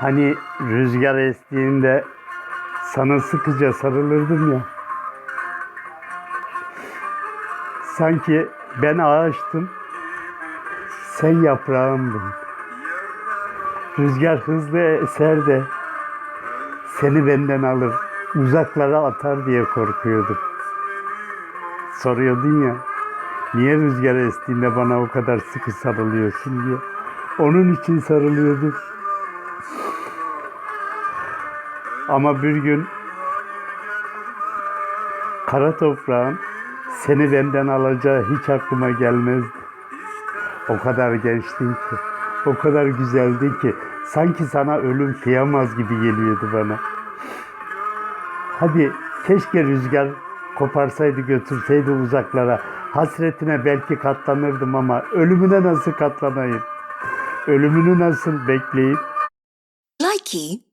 Hani rüzgar estiğinde sana sıkıca sarılırdım ya. Sanki ben ağaçtım, sen yaprağımdın. Rüzgar hızlı eser de seni benden alır, uzaklara atar diye korkuyordum. Soruyordun ya, niye rüzgar estiğinde bana o kadar sıkı sarılıyorsun diye. Onun için sarılıyordum. Ama bir gün kara toprağın seni benden alacağı hiç aklıma gelmezdi. O kadar gençtin ki, o kadar güzeldin ki sanki sana ölüm kıyamaz gibi geliyordu bana. Hadi keşke rüzgar koparsaydı götürseydi uzaklara. Hasretine belki katlanırdım ama ölümüne nasıl katlanayım? Ölümünü nasıl bekleyip Likey